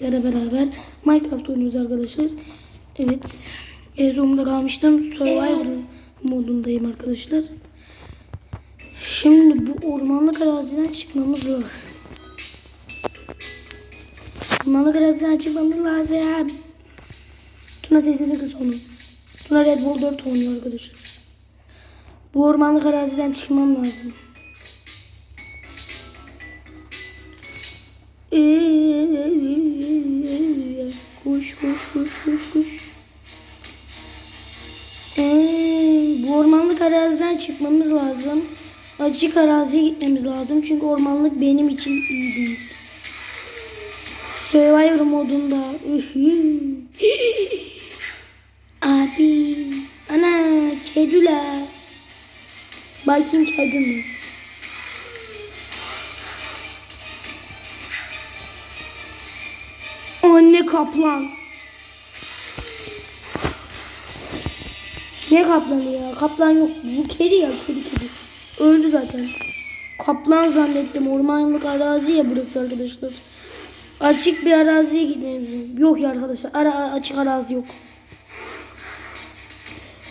sizlerle beraber Minecraft oynuyoruz arkadaşlar. Evet. Ezom'da kalmıştım. Survivor modundayım arkadaşlar. Şimdi bu ormanlık araziden çıkmamız lazım. Ormanlık araziden çıkmamız lazım. Tuna sesini kız onu. Tuna Red Bull 4 oynuyor arkadaşlar. Bu ormanlık araziden çıkmam lazım. Kuş kuş kuş kuş kuş. Ee, bu ormanlık araziden çıkmamız lazım. Açık araziye gitmemiz lazım. Çünkü ormanlık benim için iyi değil. Survivor modunda. Abi. Ana kediler. Bakayım kedi mi? Anne kaplan. Ne kaplanı ya? Kaplan yok. Bu kedi ya kedi kedi. Öldü zaten. Kaplan zannettim. Ormanlık arazi ya burası arkadaşlar. Açık bir araziye gitmemiz. Yok ya arkadaşlar. Ara, açık arazi yok.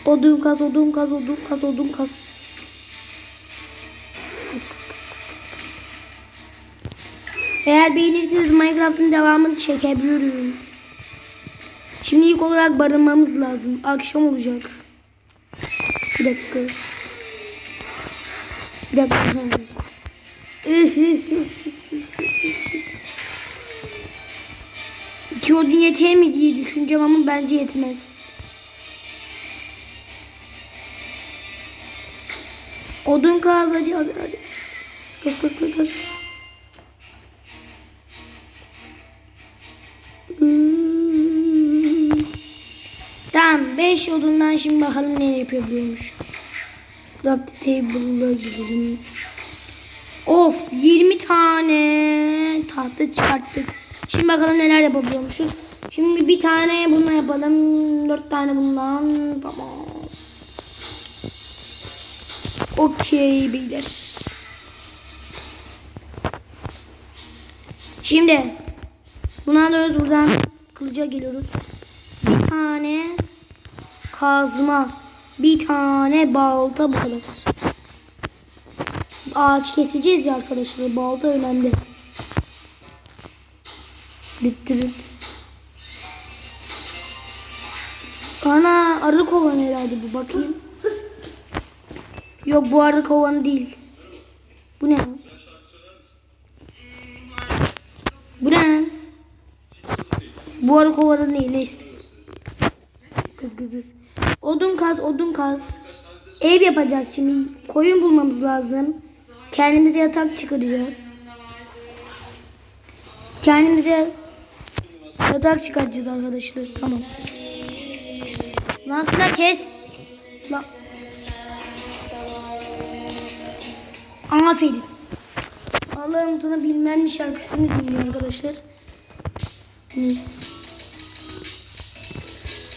Odun kaz, odun kaz, odun kaz, odun kaz. Eğer beğenirseniz Minecraft'ın devamını çekebilirim. Şimdi ilk olarak barınmamız lazım. Akşam olacak. Bir dakika. Bir dakika. İki odun yeter mi diye düşüneceğim ama bence yetmez. Odun kaldı hadi hadi hadi. Kız kız kız kız. 5 odundan şimdi bakalım ne yapabiliyormuş. Craft table'a gidelim. Of 20 tane tahta çıkarttık. Şimdi bakalım neler yapabiliyormuşuz. Şimdi bir tane bununla yapalım. 4 tane bundan. Tamam. Okey beyler. Şimdi bunu alıyoruz buradan kılıca geliyoruz. Bir tane kazma. Bir tane balta bu. Ağaç keseceğiz ya arkadaşlar. Balta önemli. Bittirit. Ana arı kovanı herhalde bu bakayım. Yok bu arı kovanı değil. Bu ne? Bu ne? Bu arı kovanı değil neyse. Kızız. Odun kaz, odun kaz. Ev yapacağız şimdi. Koyun bulmamız lazım. Kendimize yatak çıkaracağız. Kendimize yatak çıkaracağız arkadaşlar. Tamam. Lan kes. Lan. Aferin. Allah'ım Tuna bilmem mi şarkısını dinliyor arkadaşlar. Neyse.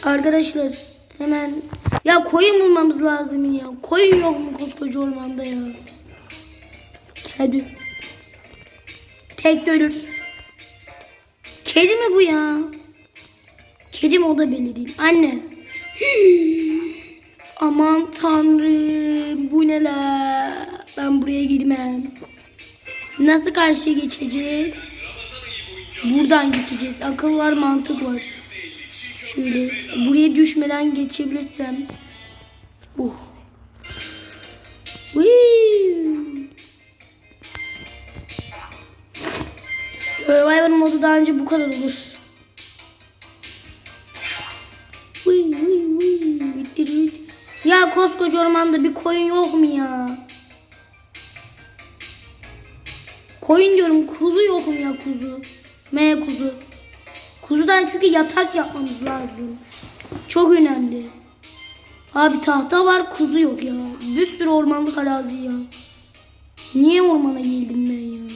Arkadaşlar hemen ya koyun bulmamız lazım ya. Koyun yok mu koskoca ormanda ya? Kedi. Tek de ölür. Kedi mi bu ya? Kedi mi o da belli değil. Anne. Aman tanrım bu ne la? Ben buraya girmem. Nasıl karşıya geçeceğiz? Buradan geçeceğiz. Akıl var mantık var. Şöyle buraya düşmeden geçebilirsem. Uh. Survivor modu daha önce bu kadar olur. Ya koskoca ormanda bir koyun yok mu ya? Koyun diyorum kuzu yok mu ya kuzu? M kuzu. Kuzudan çünkü yatak yapmamız lazım. Çok önemli. Abi tahta var kuzu yok ya. Bir sürü ormanlık arazi ya. Niye ormana geldim ben ya?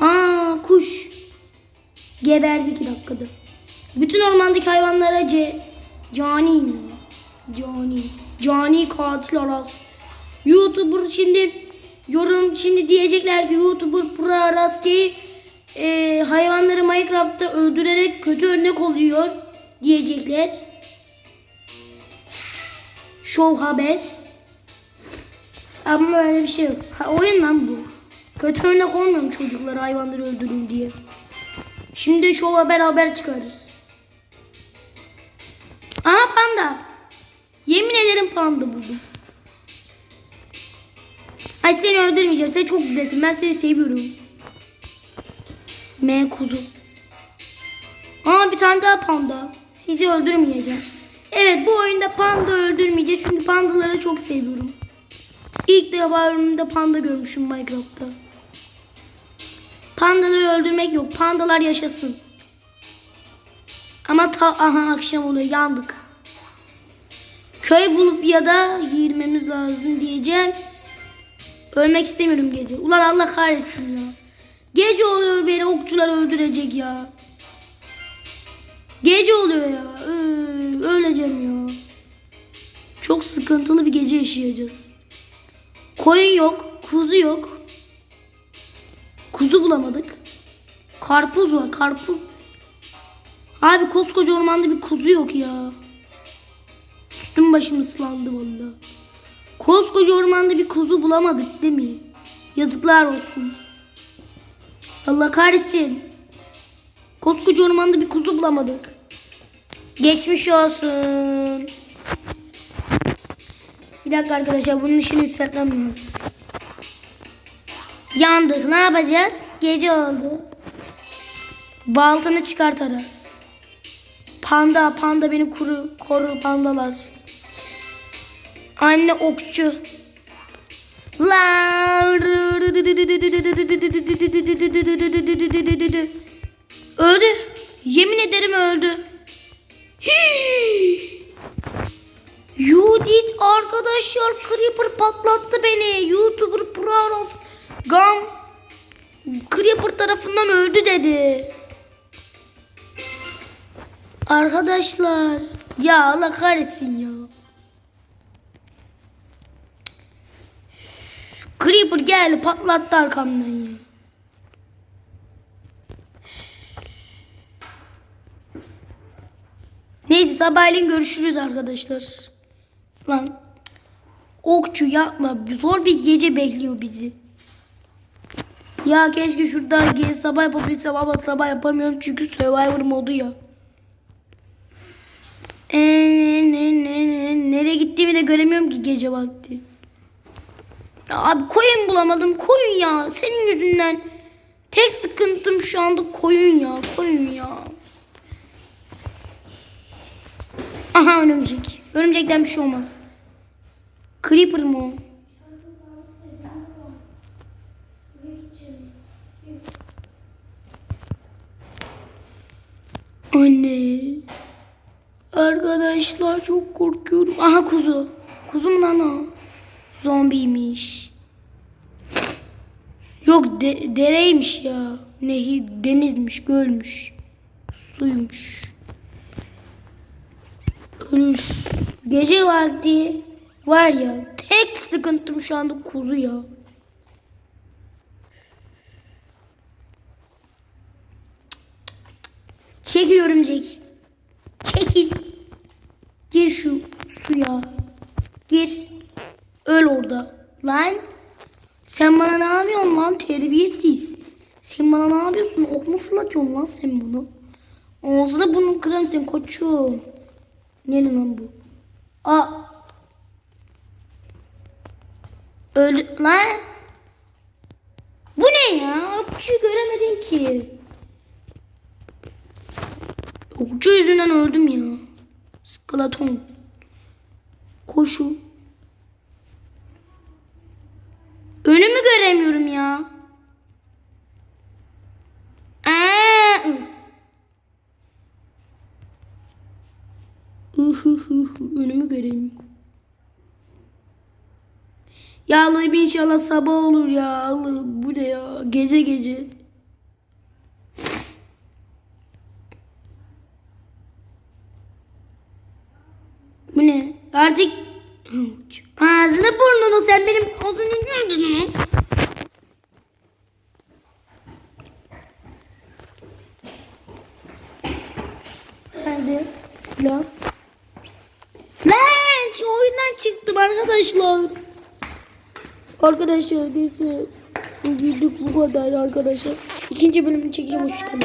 Aa kuş. Geberdi iki dakikada. Bütün ormandaki hayvanlara ce caniyim ya. Cani. Cani katil Aras. YouTuber şimdi yorum şimdi diyecekler ki YouTuber Pro Araski e, hayvanları Minecraft'ta öldürerek kötü örnek oluyor diyecekler. Show haber. Ama öyle bir şey yok. Ha, oyun lan bu. Kötü örnek olmuyor mu çocuklar hayvanları öldürün diye. Şimdi show haber haber çıkarırız. Aha panda. Yemin ederim panda buldum. Ay seni öldürmeyeceğim. Sen çok güzelsin. Ben seni seviyorum. M kuzu. Aa bir tane daha panda. Sizi öldürmeyeceğim. Evet bu oyunda panda öldürmeyeceğiz. Çünkü pandaları çok seviyorum. İlk defa ömrümde panda görmüşüm Minecraft'ta. Pandaları öldürmek yok. Pandalar yaşasın. Ama ta aha akşam oluyor. Yandık. Köy bulup ya da girmemiz lazım diyeceğim. Ölmek istemiyorum gece. Ulan Allah kahretsin ya. Gece oluyor beni okçular öldürecek ya. Gece oluyor ya. Ee, öleceğim ya. Çok sıkıntılı bir gece yaşayacağız. Koyun yok. Kuzu yok. Kuzu bulamadık. Karpuz var. Karpuz. Abi koskoca ormanda bir kuzu yok ya. Üstüm başım ıslandı valla. Koskoca ormanda bir kuzu bulamadık değil mi? Yazıklar olsun. Allah kahretsin. Koskoca ormanda bir kuzu bulamadık. Geçmiş olsun. Bir dakika arkadaşlar bunun işini yükseltmem lazım. Yandık ne yapacağız? Gece oldu. Baltanı çıkart Aras. Panda panda beni kuru, koru pandalar. Anne okçu. La Öldü. Yemin ederim öldü. Judith arkadaşlar Creeper patlattı beni. YouTuber Praros Gam Creeper tarafından öldü dedi. Arkadaşlar ya Allah kahretsin ya. Creeper geldi patlattı arkamdan ya. Neyse sabahleyin görüşürüz arkadaşlar. Lan okçu yapma. Zor bir gece bekliyor bizi. Ya keşke şurada gece sabah yapabilsem ama sabah yapamıyorum çünkü Survivor modu ya. Ee, ne, ne, ne, nereye gittiğimi de göremiyorum ki gece vakti. Ya abi koyun bulamadım. Koyun ya. Senin yüzünden. Tek sıkıntım şu anda koyun ya. Koyun ya. Aha örümcek. Örümcekten bir şey olmaz. Creeper mı o? Anne. Arkadaşlar çok korkuyorum. Aha kuzu. Kuzu mu lan o? Zombiymiş. Yok de- dereymiş ya. Nehir denizmiş, gölmüş. Suymuş. Üf, Gece vakti var ya tek sıkıntım şu anda kuzu ya. Çekil örümcek. Çekil. Gir şu suya. Orada. Lan. Sen bana ne yapıyorsun lan terbiyesiz. Sen bana ne yapıyorsun? Ok mu fırlatıyorsun lan sen bunu? Ağzına bunu kırarım sen koçum. Ne lan bu? Aa. Öldü lan. Bu ne ya? Okçuyu göremedim ki. Okçu yüzünden öldüm ya. Skeleton. Koşu. Önümü göremiyorum ya. Aa! Uhuhu, Önümü göremiyorum. Ya Allah'ım inşallah sabah olur ya. Allah'ım bu ne ya? Gece gece. Bu ne? Artık Ağzını burnunu sen benim ağzını mü? Hadi silah. Şu oyundan çıktım arkadaşlar. Arkadaşlar neyse. Bugünlük bu kadar arkadaşlar. İkinci bölümü çekeceğim hoşçakalın.